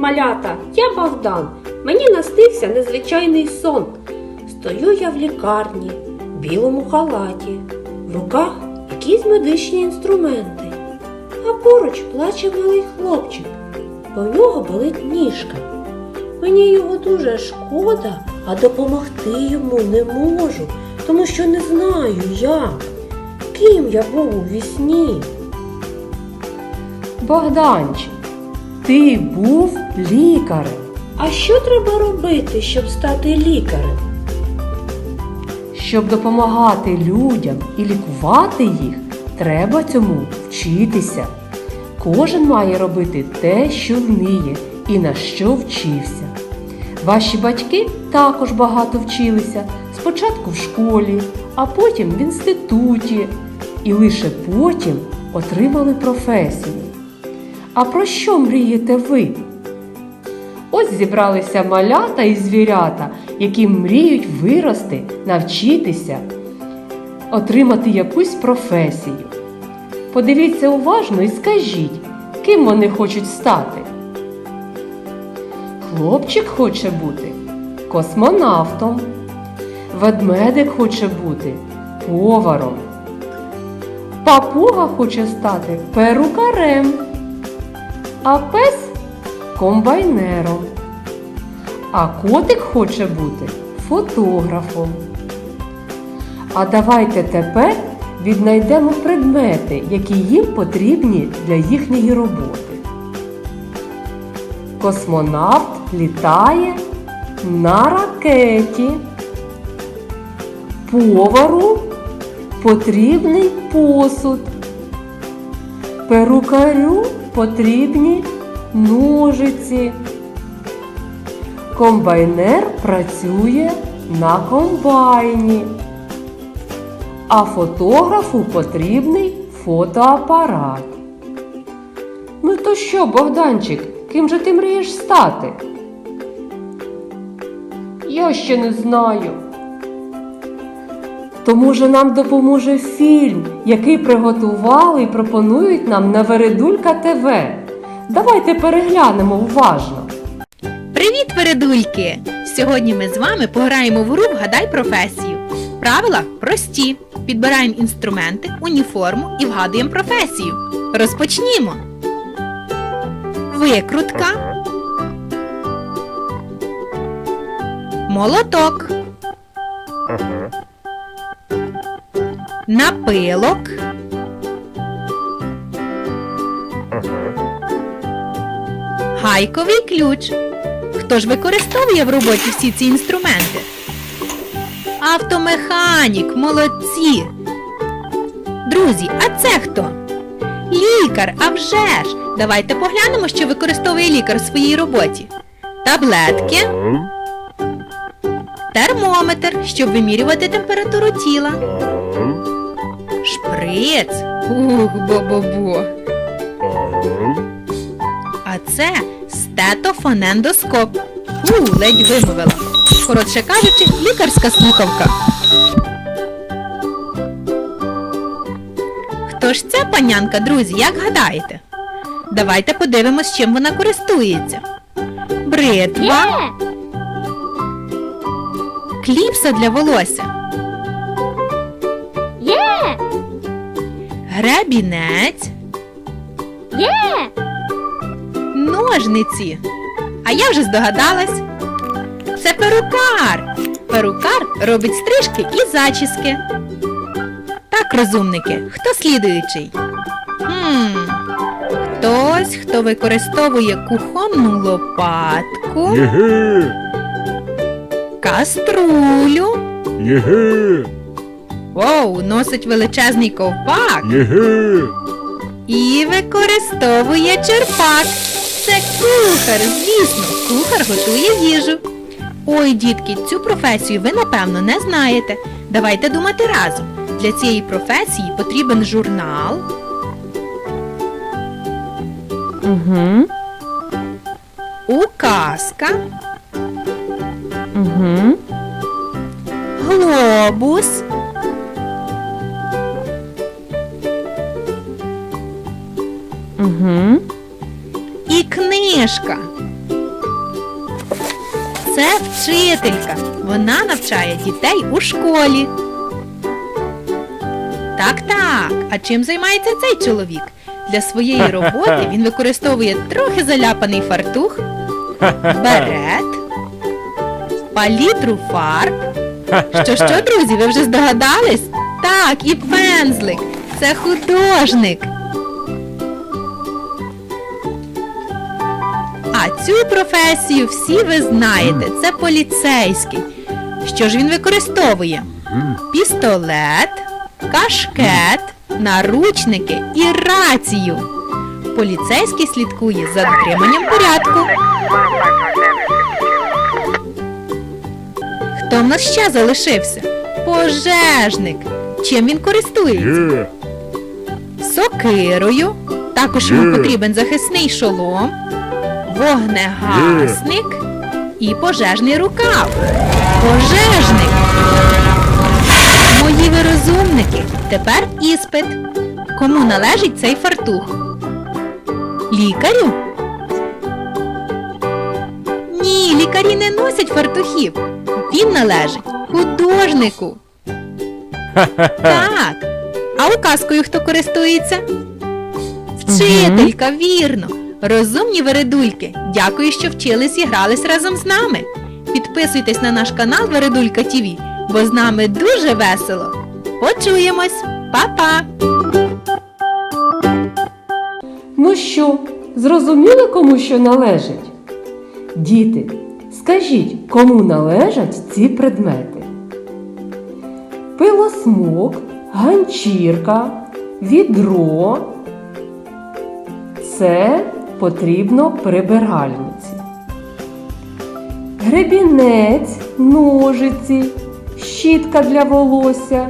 Малята! Я Богдан. Мені наснився незвичайний сон. Стою я в лікарні, в білому халаті, в руках якісь медичні інструменти. А поруч плаче малий хлопчик, бо в нього болить ніжка. Мені його дуже шкода, а допомогти йому не можу, тому що не знаю як. Ким я був у вісні? Богданчик, ти був лікарем. А що треба робити, щоб стати лікарем? Щоб допомагати людям і лікувати їх, треба цьому вчитися. Кожен має робити те, що вміє і на що вчився. Ваші батьки також багато вчилися спочатку в школі, а потім в інституті, і лише потім отримали професію. А про що мрієте ви? Ось зібралися малята і звірята, які мріють вирости, навчитися, отримати якусь професію. Подивіться уважно і скажіть, ким вони хочуть стати. Хлопчик хоче бути космонавтом, ведмедик хоче бути поваром. Папуга хоче стати перукарем, а пес комбайнером. А котик хоче бути фотографом. А давайте тепер віднайдемо предмети, які їм потрібні для їхньої роботи. Космонавт літає на ракеті. Повару потрібний посуд. Перукарю потрібні ножиці. Комбайнер працює на комбайні. А фотографу потрібний фотоапарат. Ну то що, Богданчик, ким же ти мрієш стати? Я ще не знаю. То може нам допоможе фільм, який приготували і пропонують нам на Вередулька ТВ. Давайте переглянемо уважно. Привіт, передульки! Сьогодні ми з вами пограємо в гру «Вгадай професію. Правила прості. Підбираємо інструменти, уніформу і вгадуємо професію. Розпочнімо. Викрутка. Молоток. Напилок. Гайковий ключ. Хто ж використовує в роботі всі ці інструменти? Автомеханік, молодці. Друзі, а це хто? Лікар, а вже ж! Давайте поглянемо, що використовує лікар у своїй роботі. Таблетки, термометр, щоб вимірювати температуру тіла. Шприц. Ух, бо-бо-бо. А це стетофонендоскоп. У, ледь вимовила. Коротше кажучи, лікарська слухавка. Хто ж ця панянка, друзі, як гадаєте? Давайте подивимось, чим вона користується. Бритва. Кліпса для волосся. Є! Гребінець. Ножниці. А я вже здогадалась. Це перукар. Перукар робить стрижки і зачіски. Так, розумники, хто слідуючий? Хм, хтось, хто використовує кухонну лопатку, Єге! каструлю. Єге! Воу, носить величезний ковпак Єге! і використовує черпак. Це кухар, звісно, кухар готує їжу. Ой, дітки, цю професію ви напевно не знаєте. Давайте думати разом. Для цієї професії потрібен журнал, Угу. указка, Угу. глобус, Угу. Книжка. Це вчителька. Вона навчає дітей у школі. Так, так. А чим займається цей чоловік? Для своєї роботи він використовує трохи заляпаний фартух, берет, палітру фарб. Що що, друзі, ви вже здогадались? Так, і пензлик. Це художник. А цю професію всі ви знаєте. Це поліцейський. Що ж він використовує? Пістолет, кашкет, наручники і рацію. Поліцейський слідкує за дотриманням порядку. Хто в нас ще залишився? Пожежник. Чим він користується? Сокирою. Також йому потрібен захисний шолом, вогнегасник і пожежний рукав. Пожежник. Мої ви розумники. Тепер іспит. Кому належить цей фартух? Лікарю? Ні, лікарі не носять фартухів. Він належить художнику. Так. А указкою хто користується? Вчителька, вірно. Розумні вередульки. Дякую, що вчились і грались разом з нами. Підписуйтесь на наш канал Вередулька ТВ, бо з нами дуже весело. Почуємось, Па-па! Ну що, зрозуміли, кому що належить? Діти, скажіть, кому належать ці предмети? Пилосмок, ганчірка, відро. Це потрібно прибиральниці. Гребінець, ножиці, щітка для волосся.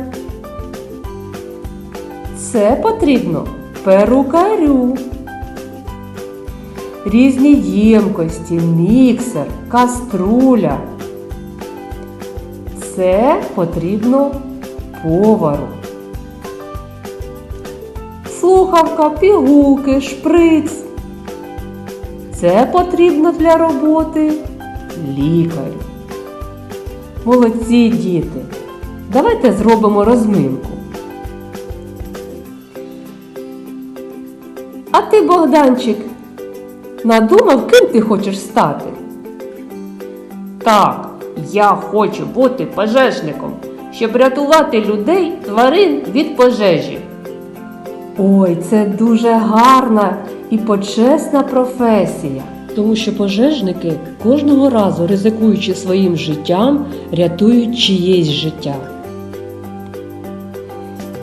Це потрібно перукарю. Різні ємкості, міксер, каструля. Це потрібно повару. Слухавка, пігулки, шприц. Це потрібно для роботи лікарю. Молодці діти. Давайте зробимо розминку. А ти, Богданчик, надумав, ким ти хочеш стати? Так, я хочу бути пожежником, щоб рятувати людей, тварин від пожежі. Ой, це дуже гарна і почесна професія. Тому що пожежники кожного разу, ризикуючи своїм життям, рятують чиєсь життя.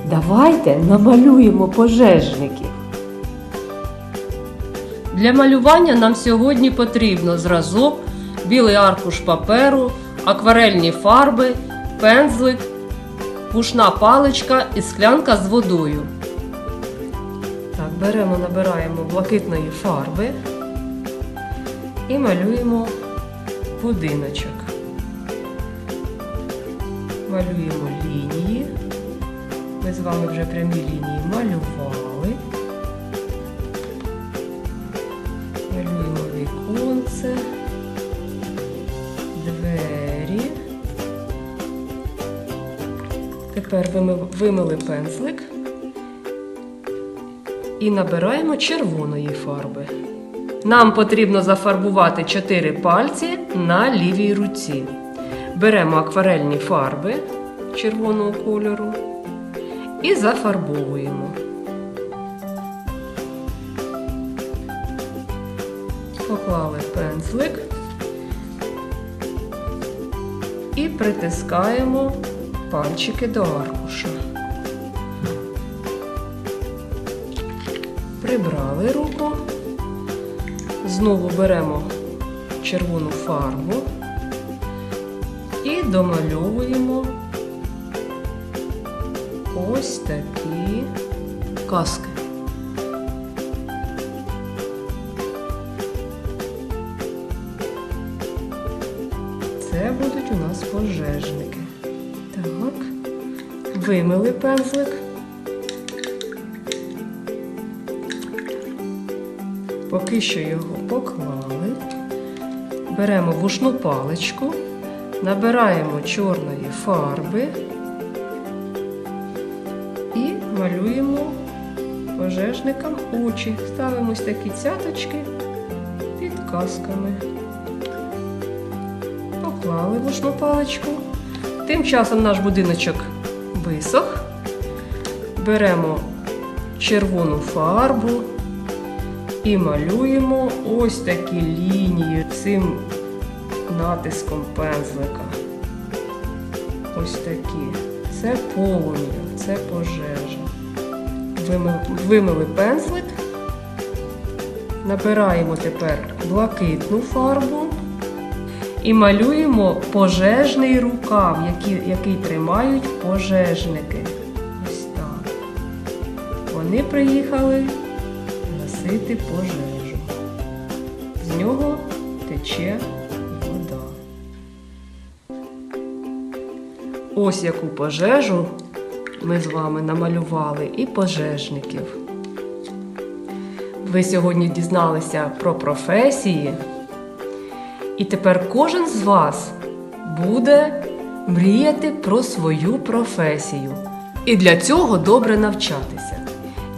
Давайте намалюємо пожежників. Для малювання нам сьогодні потрібно зразок, білий аркуш паперу, акварельні фарби, пензлик, пушна паличка і склянка з водою. Беремо, набираємо блакитної фарби і малюємо будиночок. Малюємо лінії. Ми з вами вже прямі лінії малювали. Малюємо віконце, двері. Тепер вимили пензлик і набираємо червоної фарби. Нам потрібно зафарбувати 4 пальці на лівій руці. Беремо акварельні фарби червоного кольору і зафарбовуємо. Поклали пензлик і притискаємо пальчики до аркуша. Прибрали руку. Знову беремо червону фарбу і домальовуємо ось такі каски. Це будуть у нас пожежники. Так, вимили пензлик. Поки що його поклали. Беремо вушну паличку, набираємо чорної фарби і малюємо пожежникам очі. Ставимо ось такі цяточки під касками. Поклали вушну паличку. Тим часом наш будиночок висох. Беремо червону фарбу і малюємо ось такі лінії цим натиском пензлика. Ось такі. Це полум'я, це пожежа. Вимили, пензлик. Набираємо тепер блакитну фарбу і малюємо пожежний рукав, який, який тримають пожежники. Ось так. Вони приїхали гасити пожежу. З нього тече вода. Ось яку пожежу ми з вами намалювали і пожежників. Ви сьогодні дізналися про професії, і тепер кожен з вас буде мріяти про свою професію. І для цього добре навчатися.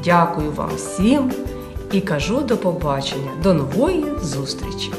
Дякую вам всім і кажу до побачення, до нової зустрічі!